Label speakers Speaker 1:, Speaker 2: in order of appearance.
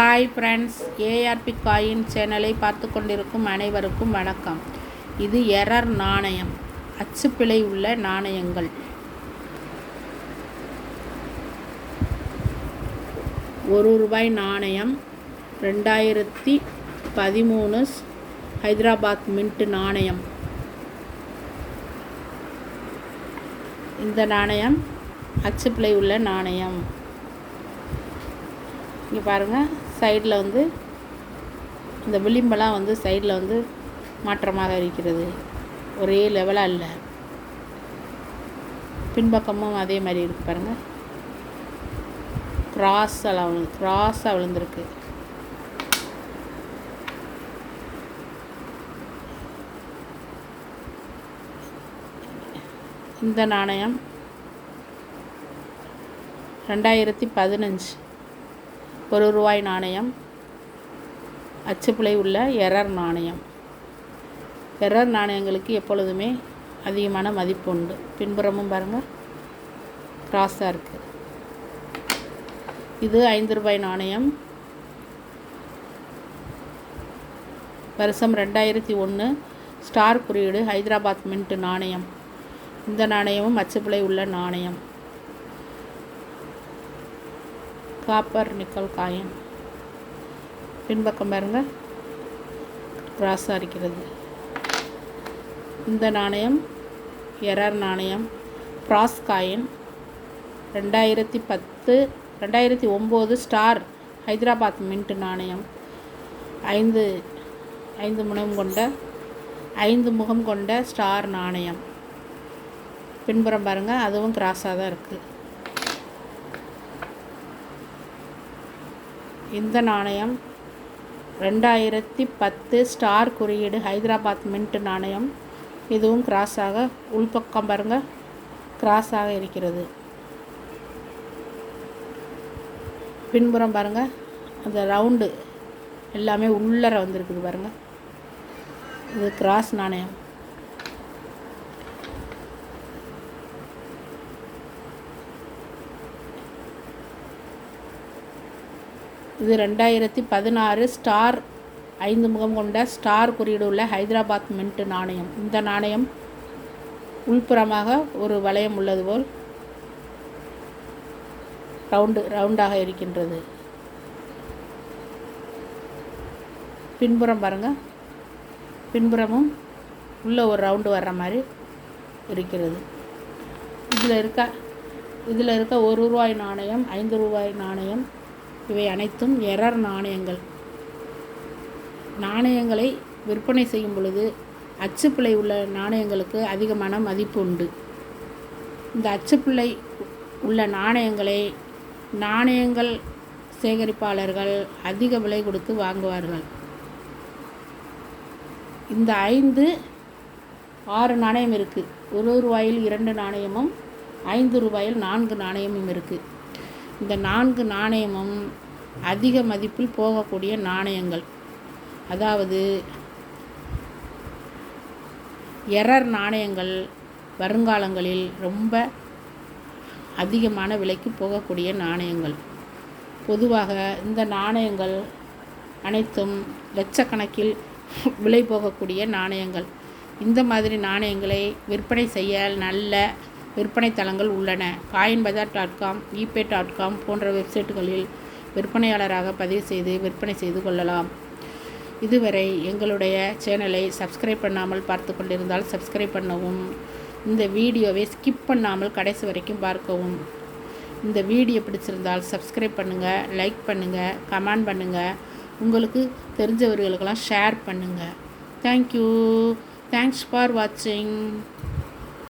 Speaker 1: Hi friends ARP coin சேனலை பார்த்து கொண்டிருக்கும் அனைவருக்கும் வணக்கம். இது எரர் நாணயம் அச்சுப்பிழை உள்ள நாணயங்கள். ஒரு ரூபாய் நாணயம் ரெண்டாயிரத்தி பதிமூணு ஹைதராபாத் மின்ட் நாணயம். இந்த நாணயம் அச்சுப்பிழை உள்ள நாணயம். இங்கே பாருங்கள் சைடில் வந்து இந்த விளிம்பெல்லாம் வந்து சைடில் வந்து மாற்றமாக இருக்கிறது. ஒரே லெவலாக இல்லை. பின்பக்கமும் அதே மாதிரி இருக்குது பாருங்கள் கிராஸ் அளவு கிராஸாக விழுந்திருக்கு. இந்த நாணயம் ரெண்டாயிரத்தி பதினஞ்சு. ஒரு ரூபாய் நாணயம் அச்சுப்பிழை உள்ள எரர் நாணயம். எரர் நாணயங்களுக்கு எப்பொழுதுமே அதிகமான மதிப்பு உண்டு. பின்புறமும் பாருங்கள் கிராஸாக இருக்குது இது ஐந்து ரூபாய் நாணயம். வருஷம் ரெண்டாயிரத்தி ஒன்று ஸ்டார் குறியீடு ஹைதராபாத் மின்ட் நாணயம். இந்த நாணயமும் அச்சுப்பிழை உள்ள நாணயம். காப்பர் நிக்கல் காயின் பின்பக்கம் பாருங்க. கிராஸாக இருக்கிறது இந்த நாணயம் எரர் நாணயம் ப்ராஸ் காயின் ரெண்டாயிரத்தி பத்து ரெண்டாயிரத்தி ஒம்பது ஸ்டார் ஹைதராபாத் மின்ட் நாணயம். ஐந்து ஐந்து முனம் கொண்ட ஐந்து முகம் கொண்ட ஸ்டார் நாணயம். பின்புறம் பாருங்கள் அதுவும் கிராஸாக தான் இருக்குது இந்த நாணயம் ரெண்டாயிரத்தி பத்து ஸ்டார் குறியீடு ஹைதராபாத் மின்ட் நாணயம். இதுவும் கிராஸாக உள்பக்கம் பாருங்கள் கிராஸாக இருக்கிறது. பின்புறம் பாருங்கள் அந்த ரவுண்டு எல்லாமே உள்ளர வந்திருக்குது பாருங்கள் இது கிராஸ் நாணயம். இது ரெண்டாயிரத்தி பதினாறு ஸ்டார் ஐந்து முகம் கொண்ட ஸ்டார் குறியீடு உள்ள ஹைதராபாத் மின்ட் நாணயம். இந்த நாணயம் உள்புறமாக ஒரு வளையம் உள்ளது போல் ரவுண்டு ரவுண்டாக இருக்கின்றது. பின்புறம் பாருங்கள் பின்புறமும் உள்ள ஒரு ரவுண்டு வர்ற மாதிரி இருக்கிறது. இதில் இருக்க இதில் இருக்க ஒரு ரூபாய் நாணயம் ஐந்து ரூபாய் நாணயம் இவை அனைத்தும் எரர் நாணயங்கள். நாணயங்களை விற்பனை செய்யும் பொழுது அச்சுப்பிழை உள்ள நாணயங்களுக்கு அதிகமான மதிப்பு உண்டு. இந்த அச்சுப்பிள்ளை உள்ள நாணயங்களை நாணயங்கள் சேகரிப்பாளர்கள் அதிக விலை கொடுத்து வாங்குவார்கள். இந்த ஐந்து ஆறு நாணயம் இருக்குது ஒரு ரூபாயில் இரண்டு நாணயமும் ஐந்து ரூபாயில் நான்கு நாணயமும் இருக்குது இந்த நான்கு நாணயமும் அதிக மதிப்பில் போகக்கூடிய நாணயங்கள். அதாவது எரர் நாணயங்கள் வருங்காலங்களில் ரொம்ப அதிகமான விலைக்கு போகக்கூடிய நாணயங்கள். பொதுவாக இந்த நாணயங்கள் அனைத்தும் லட்சக்கணக்கில் விலை போகக்கூடிய நாணயங்கள். இந்த மாதிரி நாணயங்களை விற்பனை செய்ய நல்ல விற்பனை தளங்கள் உள்ளன. Coin bazaar dot com eBay dot com போன்ற வெப்சைட்டுகளில் விற்பனையாளராக பதிவு செய்து விற்பனை செய்து கொள்ளலாம். இதுவரை எங்களுடைய சேனலை சப்ஸ்கிரைப் பண்ணாமல் பார்த்து கொண்டிருந்தால் சப்ஸ்கிரைப் பண்ணவும். இந்த வீடியோவை ஸ்கிப் பண்ணாமல் கடைசி வரைக்கும் பார்க்கவும். இந்த வீடியோ பிடிச்சிருந்தால் சப்ஸ்கிரைப் பண்ணுங்கள் லைக் பண்ணுங்கள் கமெண்ட் பண்ணுங்கள் உங்களுக்கு தெரிஞ்சவர்களுக்கெல்லாம் ஷேர் பண்ணுங்கள் தேங்க்யூ. தேங்க்ஸ் ஃபார் வாட்சிங்.